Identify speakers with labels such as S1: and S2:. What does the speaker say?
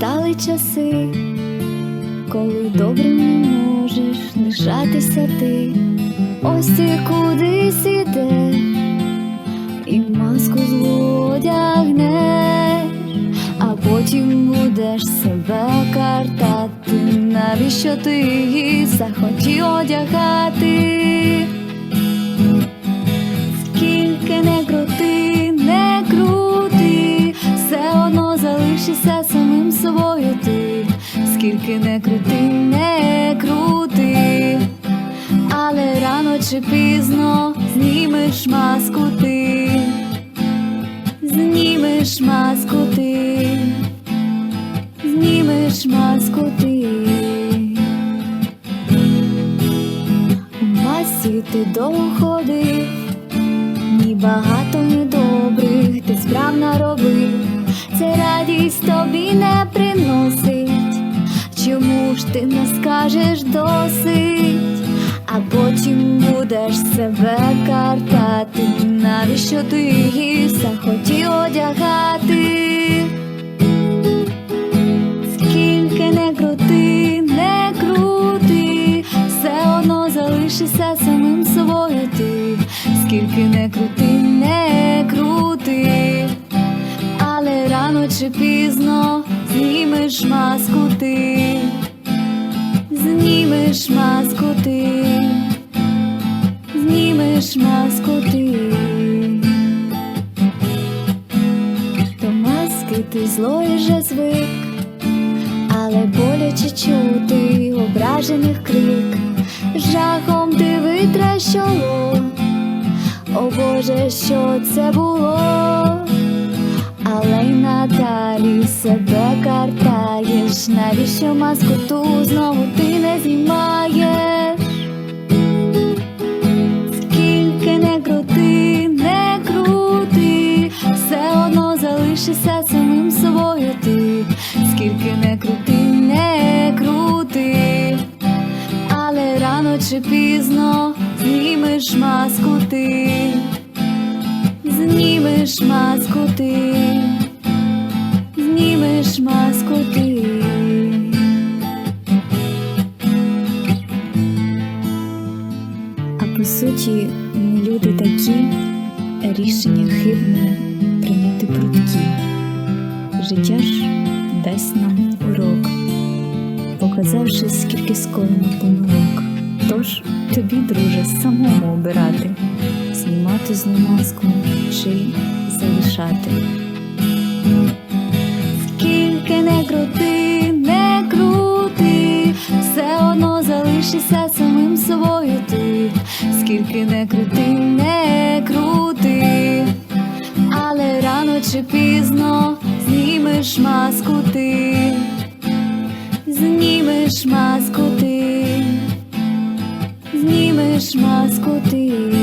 S1: Настали часи, коли добрим не можеш лишатися ти. Ось ти кудись ідеш і маску злу одягнеш, а потім будеш себе картати. Навіщо ти її захотів одягати? Залишишся самим собою ти, скільки не крути, не крути, але рано чи пізно знімеш маску ти, знімеш маску ти, знімеш маску ти. У ти довго ходив ні багато, ні добрих, Чому ж ти не скажеш досить, а потім будеш себе картати, навіщо ти її захотів одягати? Скільки не крути, не крути, все одно залишишся самим собою ти, скільки не крути, не крути, але рано чи пізно знімеш маску ти, знімеш маску ти, знімеш маску ти. До маски ти злої же звик але боляче чути ображених крик, жахом ти витреш чоло, о Боже, що це було, навіщо маску ту знову ти не знімаєш? Скільки не крути, не крути, все одно залишишся самим собою ти, скільки не крути, не крути, але рано чи пізно знімеш маску ти, знімеш маску ти, знімеш маску по суті, ми люди такі, рішення хибне прийняти прудкі. Життя ж дасть нам урок, показавши, скільки скоєно помилок. Тож тобі, друже, самому обирати, знімати злу маску чи залишати. Скільки не крути, не крути, але рано чи пізно знімеш маску ти, знімеш маску ти, знімеш маску ти.